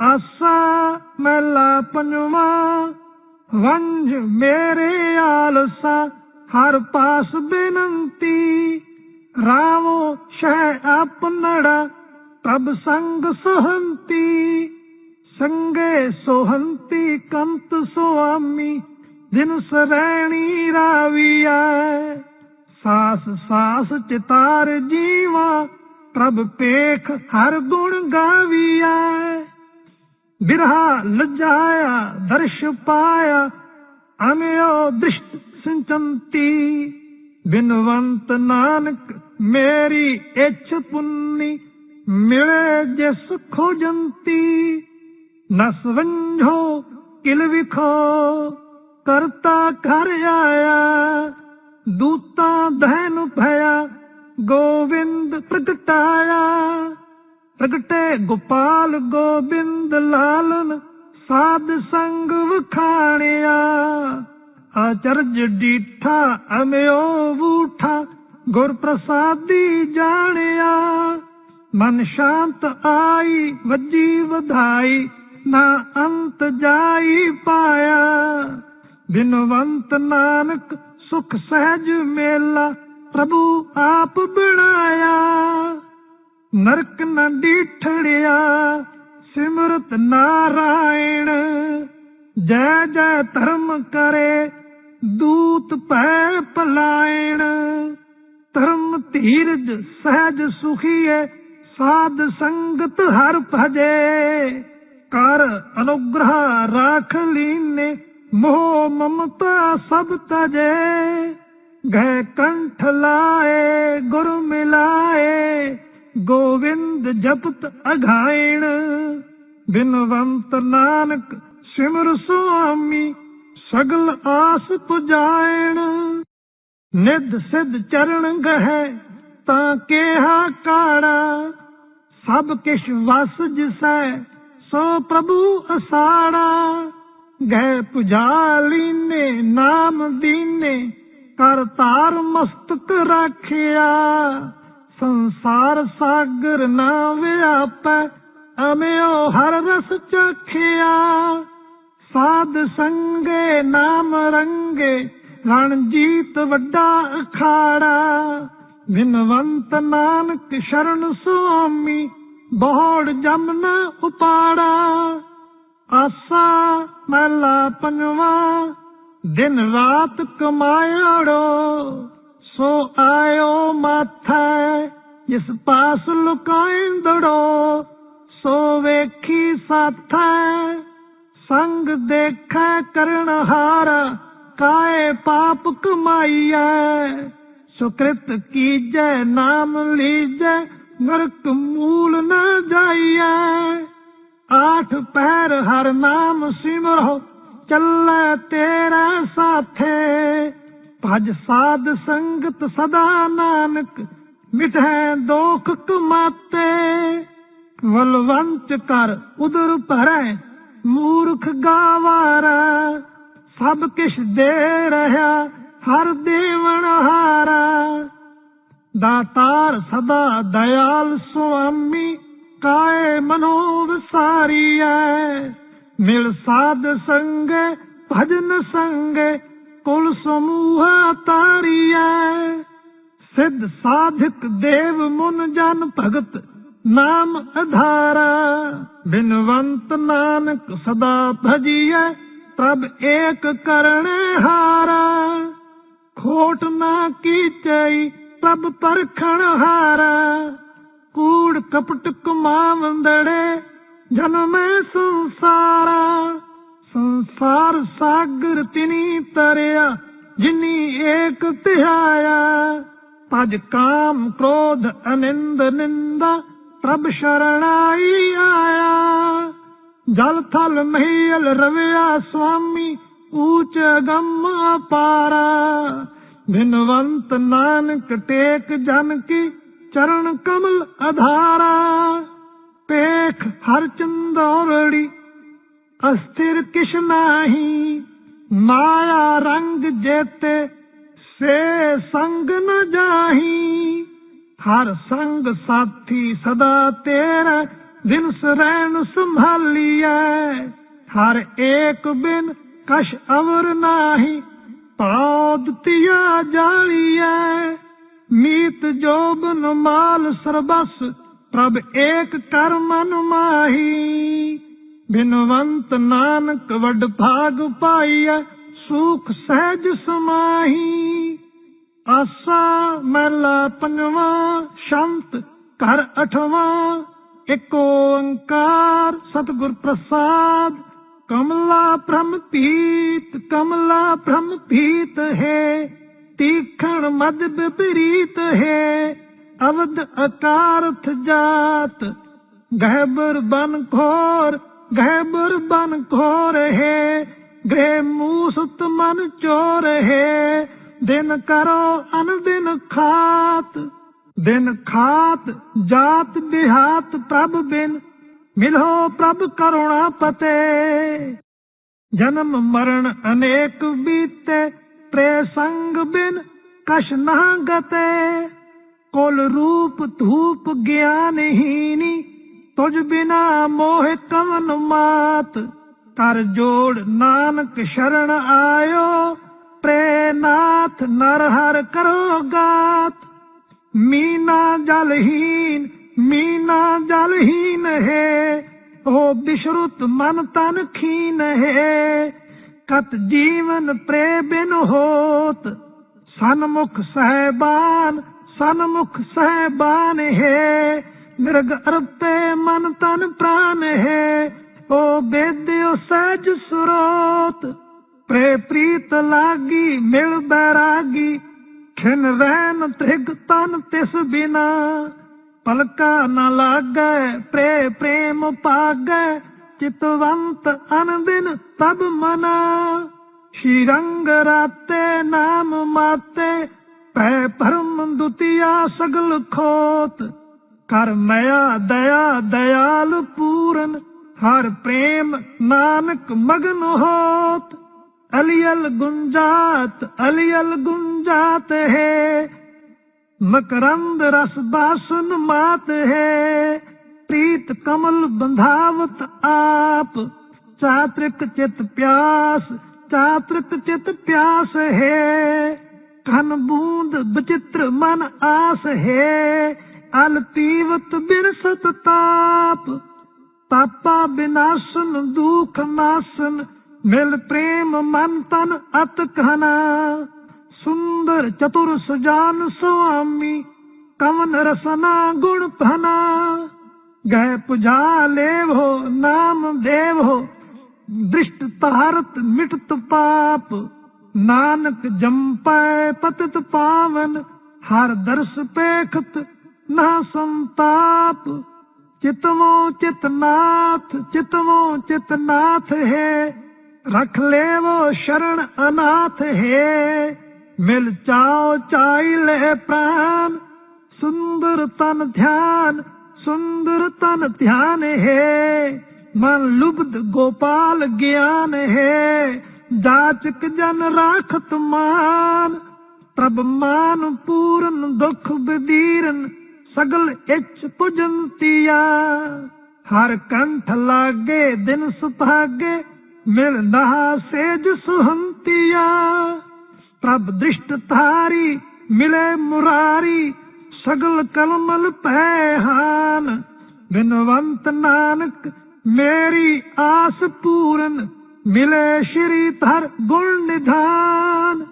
ਆਸਾ ਮਹਿਲਾ ਪੰਜਵਾ ਵੰਜ ਮੇਰੇ ਆਲਸਾ, ਹਰ ਪਾਸ ਬੇਨੰਤੀ। ਰਾਵੋ ਸ਼ਹਿ ਆਪਨੜਾ ਤਬ ਸੰਗ ਸਹੰਤੀ। ਸੰਗੇ ਸੋਹੰਤੀ ਕੰਤ ਸੁਆਮੀ ਦਿਨ ਸਰੈਣੀ ਰਾਵੀਐ। ਸਾਸ ਸਾਸ ਚਿਤਾਰ ਜੀਵਾ, ਪ੍ਰਭ ਪੇਖ ਹਰ ਗੁਣ ਗਾਵੀਐ। ਬਿਰਹਾ ਲਜਾਇਆ, ਦਰਸ਼ ਪਾਇਆ ਅਮਿਓ ਦ੍ਰਿਸ਼ਟ ਸਿੰਚੰਤੀ। ਬਿਨਵੰਤ ਨਾਨਕ ਮੇਰੀ ਇੱਛ ਪੁੰਨੀ, ਮਿਲੇ ਜਿਸ ਖੋਜੰਤੀ ਨਸਵੰਝੋ ਕਿਲ ਵਿਖੋ, ਕਰਤਾ ਘਰ ਆਇਆ। ਦੂਤਾਂ ਦਹਿਨ ਭਇਆ, ਗੋਵਿੰਦ ਪ੍ਰਗਟਾਇਆ। ਪ੍ਰਗਟੇ ਗੋਪਾਲ ਗੋਬਿੰਦ ਲਾਲਨ, ਸਾਧ ਸੰਗ ਵਖਾਣਿਆ। ਆਚਰਜ ਡੀਠਾ ਅਮਿਓ ਬੂਠਾ ਗੁਰ ਪ੍ਰਸਾਦੀ ਜਾਣਿਆ। ਮਨ ਸ਼ਾਂਤ ਆਈ, ਵੱਜੀ ਵਧਾਈ, ਨਾ ਅੰਤ ਜਾਈ ਪਾਇਆ। ਬਿਨਵੰਤ ਨਾਨਕ ਸੁਖ ਸਹਿਜ ਮੇਲਾ, ਪ੍ਰਭੂ ਆਪ ਬਣਾਇਆ। ਨਰਕ ਨ ਡੀਠੜਿਆ, ਸਿਮਰਤ ਨਾਰਾਇਣ ਜੈ ਜੈ ਧਰਮ ਕਰੇ, ਦੂਤ ਭੈ ਪਲਾਇਣ। ਧਰਮ ਧੀਰਜ ਸਹਿਜ ਸੁਖੀਏ, ਸਾਧ ਸੰਗਤ ਹਰ ਭਜੇ। ਕਰ ਅਨੁਗ੍ਰਹ ਰਾਖ ਲੀਨੇ, ਮੋਹ ਮਮਤਾ ਸਭ ਤਜੇ। ਗਏ ਕੰਠ ਲਾਏ, ਗੁਰ ਮਿਲਾਏ ਗੋਵਿੰਦ ਜਪਤ ਅਘਾਇਣ, ਬਿਨਵੰਤ ਨਾਨਕ ਸਿਮਰ ਸੁਆਮੀ, ਸਗਲ ਆਸ ਪੁਜਾਇਣ। ਨਿਧ ਸਿਧ ਚਰਨ ਗਹਿ ਤਾਂ ਕਿਹਾ ਕਾੜਾ, ਸਭ ਕਿਛ ਵਸ ਜਿਸੈ ਸੋ ਪ੍ਰਭੂ ਅਸਾੜਾ। ਗਹਿ ਪੁਜਾਲੀ ਨੇ ਨਾਮ ਦੀਨੇ ਕਰਤਾਰ ਮਸਤਕ ਰੱਖਿਆ। ਸੰਸਾਰ ਸਾਗਰ ਨਾ ਵਿਆਪੈ ਅਮਿਓ ਹਰ ਰਸ ਚਖਿਆ। ਸਾਧ ਸੰਗੇ ਨਾਮ ਰੰਗੇ ਰਣਜੀਤ ਵੱਡਾ ਅਖਾੜਾ। ਬਿਨਵੰਤ ਨਾਨਕ ਸ਼ਰਨ ਸੁਆਮੀ ਬੋੜ ਜਮਨ ਉਪਾੜਾ। ਆਸਾ ਮਹਿਲਾ ਪੰਜਵਾ, ਦਿਨ ਰਾਤ ਕਮਾਇੜੋ ਸੋ ਆਇਓ ਮਾਥੈ, ਜਿਸ ਪਾਸ ਲੁਕਾਇਂਦੜੋ, ਸੋ ਵੇਖੀ ਸਾਥੈ। ਸੰਗ ਦੇਖੈ ਕਰਨ ਹਾਰਾ ਕਾਏ ਪਾਪ ਕਮਾਈਐ। ਸੁਕ੍ਰਿਤ ਕੀਜੈ, ਨਾਮ ਲੀਜੈ, ਨਰਕ ਮੂਲ ਨਾ ਜਾਈਐ। ਆਠ ਪਹਿਰ ਹਰ ਨਾਮ ਸਿਮਰੋ, ਚੱਲੈ ਤੇਰਾ ਸਾਥੇ। ਭਜ ਸਾਧ ਸੰਗਤ ਸਦਾ ਨਾਨਕ ਮਿਟੈ ਦੋਖ ਕਮਾਤੇ। ਵਲਵੰਤ ਕਰ ਉਦਰ ਭਰੈ, ਮੂਰਖ ਗਾਵਾਰਾ। ਸਭ ਕਿਛ ਦੇ ਰਹਾ, ਹਰ ਦੇਵਨ ਹਾਰਾ। ਦਾਤਾਰ ਸਦਾ ਦਇਆਲ ਸੁਆਮੀ, ਕਾਏ ਮਨੋ ਵਿਸਾਰੀਐ ਮਿਲ ਸਾਧ ਸੰਗ, ਭਜਨ ਸੰਗ ਕੁਲ ਸਮੂਹ ਤਾਰੀਐ। ਸਿੱਧ ਸਾਧਿਕ ਦੇਵ ਮੁਨ ਜਨ ਭਗਤ ਨਾਮ ਅਧਾਰਾ। ਬਿਨਵੰਤ ਨਾਨਕ ਸਦਾ ਭਜੀਐ, ਪ੍ਰਭ ਏਕ ਕਰਣੇ ਹਾਰਾ। ਖੋਟ ਨਾ ਕੀਚਈ ਪ੍ਰਭ ਪਰਖਣ ਹਾਰਾ। ਕੂੜ ਕਪਟ ਕਮਾਵੰਦੜੇ ਜਨਮੈ ਸੰਸਾਰਾ। ਸੰਸਾਰ ਸਾਗਰ ਤਿਨੀ ਤਰਿਆ, ਜਿਨੀ ਏਕ ਧਿਆਇਆ ਭਜ ਕਾਮ ਕ੍ਰੋਧ ਅਨਿੰਦ ਨਿੰਦਾ, ਪ੍ਰਭ ਸ਼ਰਣਾਈ ਆਇਆ। ਜਲ ਥਲ ਮਹੀਲ ਰਵਿਆ ਸੁਆਮੀ, ਊਚ ਗੰਮ ਅਪਾਰਾ। ਬਿਨਵੰਤ ਨਾਨਕ ਟੇਕ ਜਨ ਕੀ ਚਰਨ ਕਮਲ ਅਧਾਰਾ। ਪੇਖ ਹਰ ਚੰਦੋਰੜੀ ਅਸਥਿਰ ਕਿਛ ਨਾਹੀ, ਮਾਇਆ ਰੰਗ ਜੇਤੇ ਸੇ ਸੰਗ ਨ ਜਾਹੀ। ਹਰ ਸੰਗ ਸਾਥੀ ਸਦਾ ਤੇਰਾ ਦਿਨ ਸਰੈਣ ਸੰਭਾਲੀਐ। ਹਰ ਏਕ ਬਿਨ ਕਸ਼ ਅਵਰ ਨਾਹੀ ਪਾਉ ਤਿਆ ਜਾਲੀਐ। ਮੀਤ ਜੋਬਨ ਮਾਲ ਸਰਬਸ, ਪ੍ਰਭ ਏਕ ਕਰ ਮਨ ਮਾਹੀ। ਬਿਨਵੰਤ ਨਾਨਕ ਵੱਡ ਭਾਗ ਪਾਈਐ, ਸੁਖ ਸਹਿਜ ਸਮਾਹੀ। ਆਸਾ ਮਹਿਲਾ ਪੰਜਵਾਂ, ਸ਼ੰਤ ਘਰ ਅਠਵਾਂ। ਇੱਕ ਓੰਕਾਰ ਸਤਿਗੁਰ ਪ੍ਰਸਾਦ, ਕਮਲਾ ਬ੍ਰਹਮ ਪੀਤ ਕਮਲਾ ਬ੍ਰਹਮ ਪੀਤ ਹੈ। ਤੀਖਣ ਮਦ ਵਿਪਰੀਤ ਹੈ, ਅਵਧ ਅਕਾਰਥ ਜਾਤ। ਗਹਿਬਰ ਬਨ ਖੋਰ ਗਹਿਬਰ ਬਨ ਖੋ ਰਹੇ, ਗ੍ਰਹਿ ਮੂਸਤ ਮਨ ਚੋਰ ਹੈ ਦਿਨ ਕਰੋ ਅਨਦਿਨ ਖਾਤ, ਦਿਨ ਖਾਤ ਜਾਤ ਦਿਹਾਤ ਪ੍ਰਭ ਬਿਨ, ਮਿਲੋ ਪ੍ਰਭ ਕਰੁਣਾ ਪਤੇ। ਜਨਮ ਮਰਨ ਅਨੇਕ ਬੀਤੇ ਪ੍ਰੇ ਸੰਗ ਬਿਨ ਕਛ ਨਾ ਗਤੇ। ਕੁਲ ਰੂਪ ਧੂਪ ਗਿਆਨਹੀਨੀ ਤੁਝ ਬਿਨਾ ਮੋਹ ਕਵਨ ਮਾਤ ਕਰ ਜੋੜ ਨਾਨਕ ਸ਼ਰਨ ਆਇਓ ਪ੍ਰੇ ਨਾਥ ਨਰ ਹਰ ਕਰੋ ਗਾਤ। ਮੀਨਾ ਜਲਹੀਨ ਮੀਨਾ ਜਲਹੀਨ ਹੈ ਉਹ ਬਿਸ਼ਰੁਤ ਮਨ ਤਨ ਖੀਨ ਹੈ। ਕਤ ਜੀਵਨ ਪ੍ਰੇ ਬਿਨ ਹੋਤ, ਸਨਮੁਖ ਸਹਿਬਾਨ ਸਨਮੁਖ ਸਹਿਬਾਨ ਹੈ। ਮਿਰਗ ਤੇ ਮਨ ਤਨ ਪ੍ਰਾਨ ਹੈ, ਓ ਬੇਦਿਓ ਸਹਿਜ ਸਰੋਤ। ਪ੍ਰੇ ਪ੍ਰੀਤ ਲਾਗੀ, ਮਿਲ ਬੈਰਾਗੀ, ਖਿਨ ਰਹਿਨ ਤ੍ਰਿਗ ਤਨ ਤਿਸ ਬਿਨਾ। ਪਲਕਾ ਨ ਲਾਗੈ ਪ੍ਰੇ ਪ੍ਰੇਮ ਪਾਗੈ ਚਿਤਵੰਤ ਅਨੰਦਿਨ ਤਬ ਮਨਾ। ਸ਼੍ਰੀ ਰੰਗ ਰਾਤੇ ਨਾਮ ਮਾਤੇ, ਪੈ ਪਰਮ ਦੁਤੀਆ ਸਗਲ ਖੋਤ। ਕਰ ਮਇਆ ਦਇਆ, ਦਇਆਲ ਪੂਰਨ, ਹਰ ਪ੍ਰੇਮ ਨਾਨਕ ਮਗਨ ਹੋਤ। ਅਲੀਅਲ ਗੁੰਜਾਤ ਅਲੀਅਲ ਗੁੰਜਾਤ ਹੈ। ਮਕਰੰਦ ਰਸ ਬਾਸਨ ਮਾਤ ਹੈ। ਪ੍ਰੀਤ ਕਮਲ ਬੰਧਾਵਤ ਆਪ। ਚਾਤ੍ਰਿਕ ਚਿਤ ਪਿਆਸ, ਚਾਤ੍ਰਿਕ ਚਿਤ ਪਿਆਸ ਹੈ। ਕਨ ਬੂੰਦ ਬਚਿੱਤਰ ਮਨ ਆਸ ਹੈ। ਅਲ ਤੀਵਤ ਬਿਰਸਤ ਤਾਪ ਪਾਪਾ ਬਿਨਾਸਨ, ਦੁਖ ਨਾਸਨ, ਮਿਲ ਪ੍ਰੇਮ ਮਨ ਤਨ ਅਤ ਕਹਨਾ ਸੁੰਦਰ ਚਤੁਰ ਸੁਜਾਨ ਸੁਆਮੀ, ਕਵਨ ਰਸਨਾ ਗੁਣ ਭਨਾ। ਗਏ ਪੁਜਾ ਲੇਵੋ ਨਾਮ ਦੇਵੋ ਦ੍ਰਿਸ਼ਟ ਤਾਰਤ ਮਿਟਤ ਪਾਪ। ਨਾਨਕ ਜੰਪੈ ਪਤਿਤ ਪਾਵਨ, ਹਰ ਦਰਸ ਪੇਖਤ ਨਾ ਸੰਤਾਪ, ਚਿਤਵੋ ਚਿਤਨਾਥ ਚਿਤਵੋ ਚਿਤਨਾਥ ਹੈ। ਰਖ ਲੇਵੋ ਸ਼ਰਨ ਅਨਾਥ ਹੈ। ਮਿਲ ਚਾਓ ਚਾਈ ਲੈ ਪ੍ਰਾਨ, ਸੁੰਦਰ ਤਨ ਧਿਆਨ, ਸੁੰਦਰ ਤਨ ਧਿਆਨ ਹੈ। ਮਨ ਲੁਬਧ ਗੋਪਾਲ ਗਿਆਨ ਹੈ। ਜਾਚਕ ਜਨ ਰਾਖਤ ਮਾਨ, ਪ੍ਰਭ ਮਾਨ ਪੂਰਨ ਦੁਖ ਬਦੀਰਨ ਸਗਲ ਇੱਛ ਪੁਜੰਤੀਆ ਹਰ ਕੰਠ ਲਾਗੇ ਦਿਨ ਸੁਭਾਗੇ ਮਿਲ ਨਹਾ ਸੇਜ ਸੁਹੰਤੀਆ ਪ੍ਰਭ ਦ੍ਰਿਸ਼ਟ ਧਾਰੀ, ਮਿਲੇ ਮੁਰਾਰੀ, ਸਗਲ ਕਲਮਲ ਪੈ ਹਾਨ ਬਿਨਵੰਤ ਨਾਨਕ, ਮੇਰੀ ਆਸ ਪੂਰਨ, ਮਿਲੇ ਸ਼੍ਰੀ ਧਰ ਗੁਣ ਨਿਧਾਨ।